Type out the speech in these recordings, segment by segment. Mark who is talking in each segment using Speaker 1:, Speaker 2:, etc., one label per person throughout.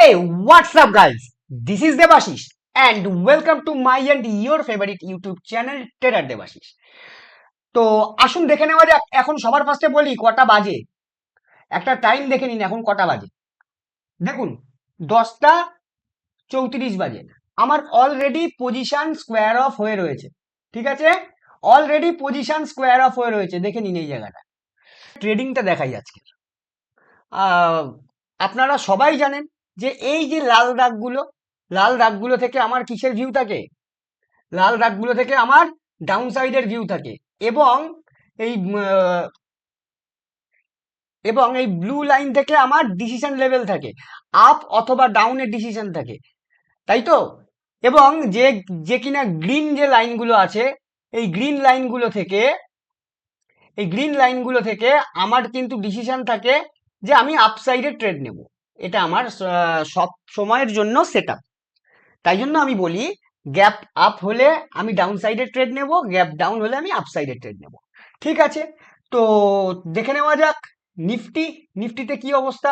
Speaker 1: Hey, what's up, guys? This is Devashish, and welcome to my and your favorite YouTube channel, Trader Devashish. তো আসুন দেখে নেওয়া যাক এখন সবার ফার্স্টে বলি কটা বাজে। একটা টাইম দেখে নিন এখন কটা বাজে। দেখুন দশটা চৌত্রিশ বাজে। আমার অলরেডি পজিশন স্কোয়ার অফ হয়ে রয়েছে ঠিক আছে? অলরেডি পজিশন স্কোয়ার অফ হয়ে রয়েছে দেখে নিন এই জায়গাটা। ট্রেডিংটা দেখাই আজকে আপনারা সবাই জানেন যে এই যে লাল দাগগুলো লাল দাগগুলো থেকে আমার কিসের ভিউ থাকে? লাল দাগগুলো থেকে আমার ডাউন সাইডের ভিউ থাকে। এবং এই এবং এই ব্লু লাইন থেকে আমার ডিসিশন লেভেল থাকে। আপ অথবা ডাউনের ডিসিশন থাকে। তাই তো? এবং যে যে কিনা গ্রিন যে লাইনগুলো আছে, এই গ্রিন লাইনগুলো থেকে, এই গ্রিন লাইনগুলো থেকে আমার কিন্তু ডিসিশন থাকে যে আমি আপসাইডে ট্রেড নেব। এটা আমার সব সময়ের জন্য সেট তাই জন্য আমি বলি গ্যাপ আপ হলে আমি ডাউন সাইডে ট্রেড নেব গ্যাপ ডাউন হলে আমি আপ সাইডে ট্রেড নেব। ঠিক আছে? তো দেখে নেওয়া যাক নিফটি নিফটিতে কি অবস্থা?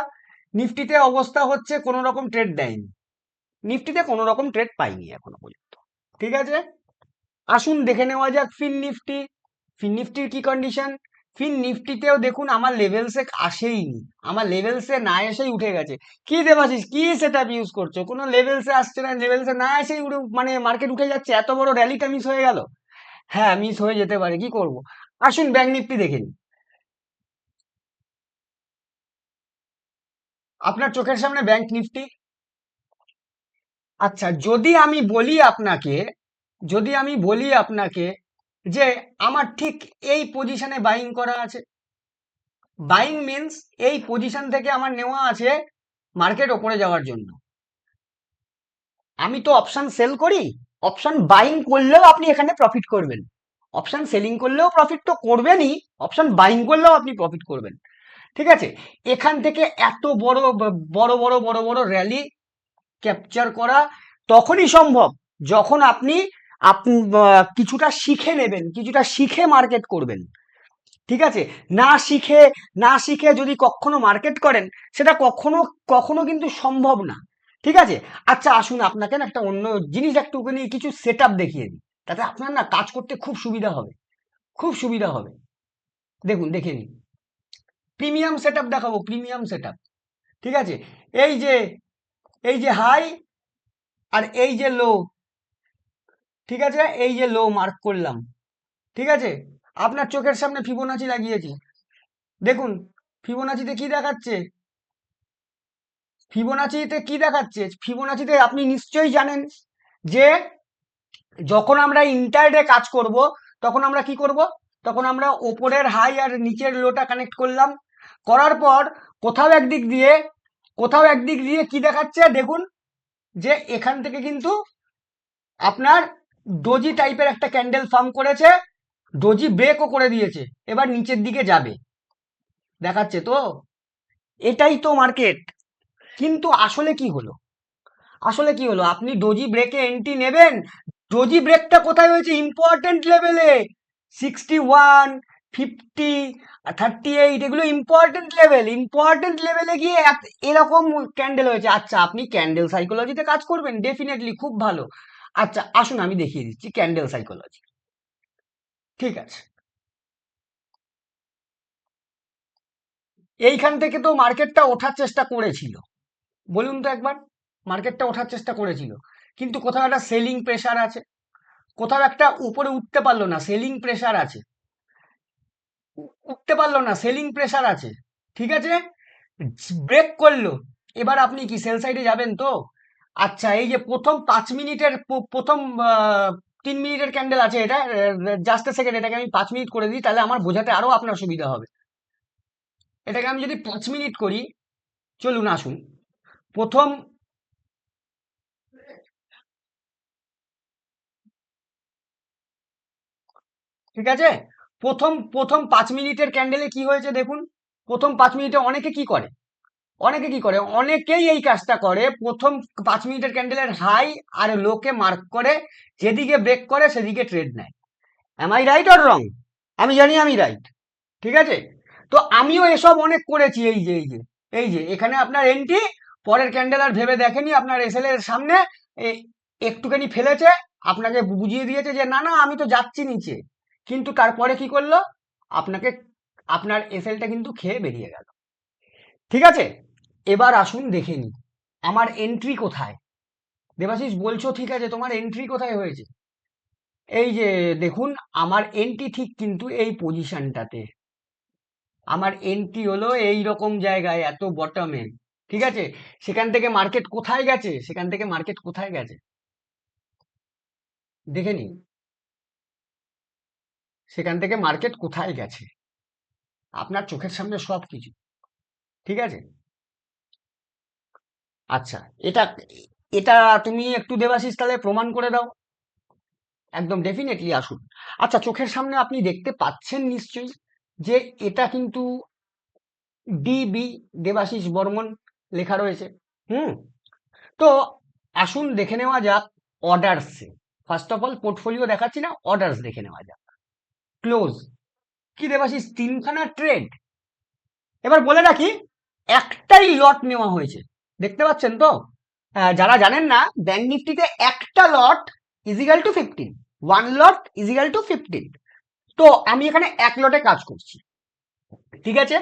Speaker 1: নিফটিতে অবস্থা হচ্ছে কোনো রকম ট্রেড দেয়নি। নিফটিতে কোনো রকম ট্রেড পাইনি এখনও পর্যন্ত। ঠিক আছে? আসুন দেখে নেওয়া যাক ফিন নিফটি ফিন নিফটির কি কন্ডিশন ফিন নিফটিতেও দেখুন আমার লেভেলসে আসেইনি আমার লেভেলসে না এসেই উঠে গেছে। কি দেবাশিস কি সেটা ইউজ করছ? কোনো লেভেলসে আসছে না, লেভেলসে না এসেই উঠে মানে মার্কেট উঠে যাচ্ছে। এত বড় র্যালিটা মিস হয়ে গেল? হ্যাঁ মিস হয়ে যেতে পারে, কি করব? আসুন ব্যাংক নিফটি দেখে নিন আপনার চোখের সামনে ব্যাংক নিফটি আচ্ছা যদি আমি বলি আপনাকে, যদি আমি বলি আপনাকে যে আমার ঠিক এই পজিশনে বাইং করা আছে। বাইং মিন্স এই পজিশন থেকে আমার নেওয়া আছে মার্কেট ওপরে যাওয়ার জন্য। আমি তো অপশন সেল করি অপশন বাইং করলেও আপনি এখানে প্রফিট করবেন। অপশন সেলিং করলেও প্রফিট তো করবেনই অপশন বাইং করলেও আপনি প্রফিট করবেন। ঠিক আছে? এখান থেকে এত বড় বড় বড় বড় বড় র্যালি ক্যাপচার করা তখনই সম্ভব, যখন আপনি আপনি কিছুটা শিখে নেবেন, কিছুটা শিখে মার্কেট করবেন। ঠিক আছে? না শিখে না শিখে যদি কখনো মার্কেট করেন, সেটা কখনো কখনো কিন্তু সম্ভব না। ঠিক আছে? আচ্ছা আসুন আপনাকে না একটা অন্য জিনিস একটুখানি কিছু সেট দেখিয়ে দিই। তাতে আপনার না কাজ করতে খুব সুবিধা হবে। খুব সুবিধা হবে। দেখুন, দেখে নিন। প্রিমিয়াম সেট দেখাবো প্রিমিয়াম সেট ঠিক আছে? এই যে এই যে হাই আর এই যে লো ঠিক আছে? এই যে লো মার্ক করলাম। ঠিক আছে? আপনার চোখের সামনে ফিবোনাচি লাগিয়েছি। দেখুন ফিবোনাচিতে কি দেখাচ্ছে? ফিবোনাচিতে কি দেখাচ্ছে? ফিবোনাচিতে আপনি নিশ্চয়ই জানেন যে যখন আমরা ইন্টারডে কাজ করব, তখন আমরা কি করব? তখন আমরা ওপরের হাই আর নিচের লোটা কানেক্ট করলাম। করার পর কোথাও একদিক দিয়ে, কোথাও একদিক দিয়ে কি দেখাচ্ছে? দেখুন যে এখান থেকে কিন্তু আপনার ডোজি টাইপের একটা ক্যান্ডেল ফার্ম করেছে ডোজি ব্রেকও করে দিয়েছে, এবার নিচের দিকে যাবে। দেখাচ্ছে তো? এটাই তো মার্কেট কিন্তু আসলে কি হলো? আসলে কি হলো? আপনি ডোজি ব্রেকে এন্ট্রি নেবেন ডোজি ব্রেকটা কোথায় হয়েছে? ইম্পর্টেন্ট লেভেলে sixty one fifty thirty eight এগুলো ইম্পর্টেন্ট লেভেল ইম্পর্টেন্ট লেভেলে গিয়ে এরকম ক্যান্ডেল হয়েছে। আচ্ছা আপনি ক্যান্ডেল সাইকোলজিতে কাজ করবেন? ডেফিনেটলি খুব ভালো। আচ্ছা আসুন আমি দেখিয়ে দিচ্ছি ক্যান্ডেল সাইকোলজি। ঠিক আছে। এইখান থেকে তো মার্কেটটা ওঠার চেষ্টা করেছিল। বলুন তো একবার, মার্কেটটা ওঠার চেষ্টা করেছিল। কিন্তু কোথাও একটা সেলিং প্রেশার আছে, কোথাও একটা উপরে উঠতে পারল না, সেলিং প্রেশার আছে। উঠতে পারল না, সেলিং প্রেশার আছে। ঠিক আছে? ব্রেক করল। এবার আপনি কি সেল সাইডে যাবেন তো? আচ্ছা এই যে প্রথম পাঁচ মিনিটের প্রথম তিন মিনিটের ক্যান্ডেল আছে এটা জাস্ট সেকেন্ড এটাকে আমি পাঁচ মিনিট করে দিই, তাহলে আমার বোঝাতে আরও আপনার সুবিধা হবে। এটাকে আমি যদি পাঁচ মিনিট করি, চলুন আসুন। প্রথম ঠিক আছে? প্রথম প্রথম পাঁচ মিনিটের ক্যান্ডেলে কি হয়েছে দেখুন, প্রথম পাঁচ মিনিটে অনেকে কি করে? অনেকে কি করে, অনেকেই এই কাজটা করে। প্রথম পাঁচ মিনিটের ক্যান্ডেলের হাই আর লোকে মার্ক করে, যেদিকে ব্রেক করে সেদিকে ট্রেড নেয়। Am I right or wrong আমি জানি আমি রাইট ঠিক আছে? তো আমিও এসব অনেক করেছি এই যে এই যে এই যে, এখানে আপনার এন্ট্রি পরের ক্যান্ডেল আর ভেবে দেখেনি, আপনার এসএল এর সামনে একটুখানি ফেলেছে, আপনাকে বুঝিয়ে দিয়েছে যে, না না, আমি তো যাচ্ছি নিচে। কিন্তু তারপরে কি করল? আপনাকে, আপনার এসএলটা কিন্তু খেয়ে বেরিয়ে গেল। ঠিক আছে? এবার আসুন দেখে নি আমার এন্ট্রি কোথায়? দেবাশিস, বলছো ঠিক আছে, তোমার এন্ট্রি কোথায় হয়েছে? এই যে, দেখুন, আমার এন্ট্রি ঠিক কিন্তু এই পজিশনটাতে আমার এন্ট্রি হলো এই রকম জায়গায়, এত বটমে ঠিক আছে? সেখান থেকে মার্কেট কোথায় গেছে? সেখান থেকে মার্কেট কোথায় গেছে? দেখে নিন। সেখান থেকে মার্কেট কোথায় গেছে? আপনার চোখের সামনে সব কিছু ঠিক আছে? আচ্ছা এটা এটা তুমি একটু দেবাশিস তাহলে প্রমাণ করে দাও। একদম ডেফিনেটলি আসুন। আচ্ছা চোখের সামনে আপনি দেখতে পাচ্ছেন নিশ্চয়ই যে এটা কিন্তু ডিবি দেবাশিস বর্মন লেখা রয়েছে। হুম? তো আসুন দেখে নেওয়া যাক অর্ডারসে ফার্স্ট অফ অল পোর্টফোলিও দেখাচ্ছি না অর্ডারস দেখে নেওয়া যাক। ক্লোজ কি দেবাশিস, তিনখানা ট্রেড এবার বলে রাখি, একটাই লট নেওয়া হয়েছে। দেখতে পাচ্ছেন তো? যারা জানেন না, ব্যাংক নিফটিতে একটা lot equal to fifteen one lot equal to fifteen তো আমি এখানে এক লটে কাজ করছি। ঠিক আছে?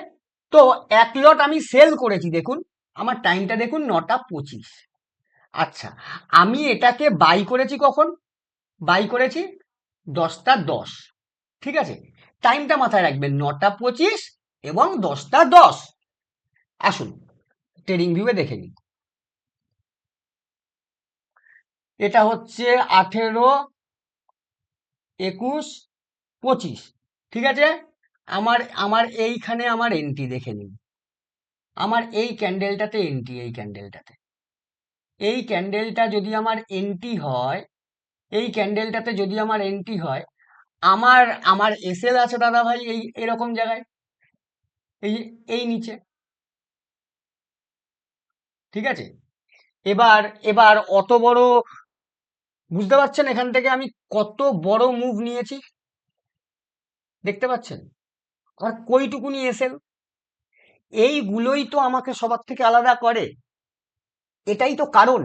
Speaker 1: তো এক লট আমি সেল করেছি, দেখুন। আমার টাইমটা দেখুন, নটা পঁচিশ। আচ্ছা আমি এটাকে বাই করেছি কখন? বাই করেছি দশটা দশ। ঠিক আছে? টাইমটা মাথায় রাখবেন, নটা পঁচিশ এবং দশটা দশ। আসুন ট্রেডিং ভিউয়ে দেখে নিন। এটা হচ্ছে আঠেরো একুশ পঁচিশ, ঠিক আছে? আমার আমার এইখানে আমার এন্ট্রি দেখে নিন। আমার এই ক্যান্ডেলটাতে এন্ট্রি এই ক্যান্ডেলটাতে এই ক্যান্ডেলটা যদি আমার এন্ট্রি হয়, এই ক্যান্ডেলটাতে যদি আমার এন্ট্রি হয়, আমার আমার এসএল আছে দাদা ভাই এই, এরকম জায়গায়। এই এই নিচে। ঠিক আছে? এবার এবার অত বড়, বুঝতে পারছেন এখান থেকে আমি কত বড় মুভ নিয়েছি? দেখতে পাচ্ছেন? আর কইটুকুনি এসেল। এইগুলোই তো আমাকে সবার থেকে আলাদা করে। এটাই তো কারণ।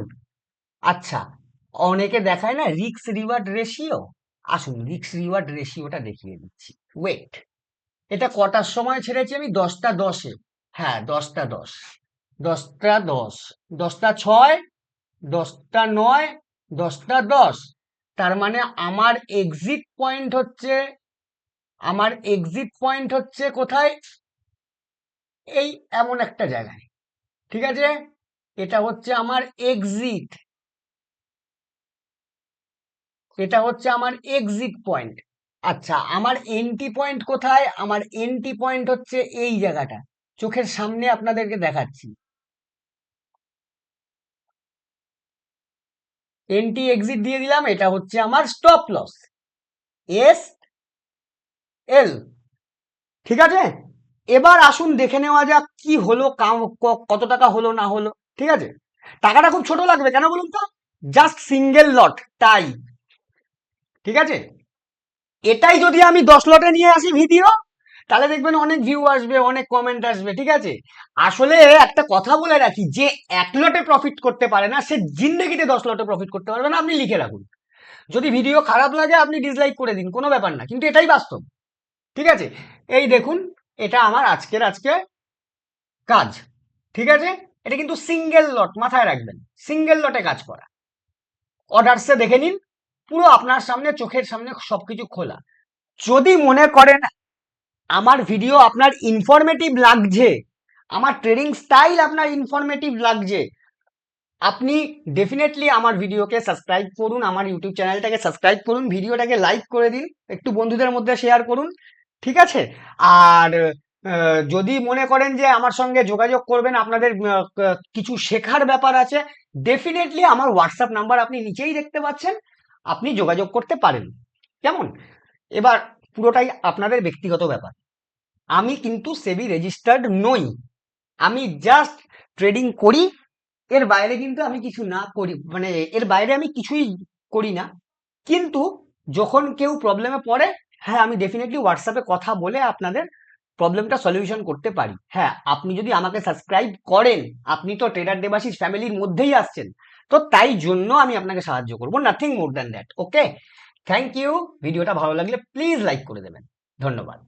Speaker 1: আচ্ছা অনেকে দেখায় না রিক্স রিওয়ার্ড রেশিও আসুন রিক্স রিওয়ার্ড রেশিওটা দেখিয়ে দিচ্ছি। ওয়েট এটা কটার সময় ছেড়েছি আমি? দশটা দশে। হ্যাঁ দশটা দশ। দশটা দশ। দশটা ছয়, দশটা নয়, দশটা দশ। তার মানে আমার এক্সিট পয়েন্ট হচ্ছে, আমার এক্সিট পয়েন্ট হচ্ছে কোথায়? এই এমন একটা জায়গায়। ঠিক আছে? এটা হচ্ছে আমার এক্সিট এটা হচ্ছে আমার এক্সিট পয়েন্ট আচ্ছা আমার এন্ট্রি পয়েন্ট কোথায়? আমার এন্ট্রি পয়েন্ট হচ্ছে এই জায়গাটা। চোখের সামনে আপনাদেরকে দেখাচ্ছি। এন্ট্রি এক্সিট দিয়ে দিলাম, এটা হচ্ছে আমার স্টপ লস এস এল ঠিক আছে? এবার আসুন দেখে নেওয়া যাক কি হলো কত টাকা হলো, না হলো, ঠিক আছে? টাকাটা খুব ছোট লাগবে, কেন বলুন তো? জাস্ট সিঙ্গেল লট তাই। ঠিক আছে? এটাই যদি আমি দশ লটে নিয়ে আসি ভিডিও তাহলে দেখবেন অনেক ভিউ আসবে, অনেক কমেন্ট আসবে, ঠিক আছে? আসলে একটা কথা বলে রাখি, যে এক লটে প্রফিট করতে পারে না, সে জিন্দগিতে দশ লটে প্রফিট করতে পারবে না, আপনি লিখে রাখুন। যদি ভিডিও খারাপ লাগে, আপনি ডিসলাইক করে দিন, কোনো ব্যাপার না, কিন্তু এটাই বাস্তব, ঠিক আছে? এই দেখুন, এটা আমার আজকের, আজকে কাজ, ঠিক আছে? এটা কিন্তু সিঙ্গেল লট মাথায় রাখবেন সিঙ্গেল লটে কাজ করা। অর্ডারসে দেখে নিন, পুরো আপনার সামনে, চোখের সামনে সবকিছু খোলা। যদি মনে করেন আমার ভিডিও আপনার ইনফরমেটিভ লাগছে, আমার ট্রেডিং স্টাইল আপনার ইনফরমেটিভ লাগছে, আপনি ডেফিনেটলি আমার ভিডিওকে সাবস্ক্রাইব করুন, আমার ইউটিউব চ্যানেলটাকে সাবস্ক্রাইব করুন ভিডিওটাকে লাইক করে দিন, একটু বন্ধুদের মধ্যে শেয়ার করুন, ঠিক আছে? আর যদি মনে করেন যে আমার সঙ্গে যোগাযোগ করবেন, আপনাদের কিছু শেখার ব্যাপার আছে ডেফিনেটলি আমার হোয়াটসঅ্যাপ নাম্বার আপনি নিচেই দেখতে পাচ্ছেন, আপনি যোগাযোগ করতে পারেন, কেমন? এবার পুরোটাই আপনাদের ব্যক্তিগত ব্যাপার। আমি কিন্তু সেবি রেজিস্টার্ড নই। আমি জাস্ট ট্রেডিং করি। এর বাইরে কিন্তু আমি কিছু না করি মানে এর বাইরে আমি কিছুই করি না। কিন্তু যখন কেউ প্রবলেমে পড়ে হ্যাঁ আমি ডেফিনেটলি হোয়াটসঅ্যাপে কথা বলে আপনাদের প্রবলেমটা সলিউশন করতে পারি। হ্যাঁ আপনি যদি আমাকে সাবস্ক্রাইব করেন, আপনি তো ট্রেডার দেবাসী ফ্যামিলির মধ্যেই আসছেন, তো তাই জন্য আমি আপনাকে সাহায্য করব nothing more than that okay thank you ভিডিওটা ভালো লাগলে প্লিজ লাইক করে দেবেন। ধন্যবাদ।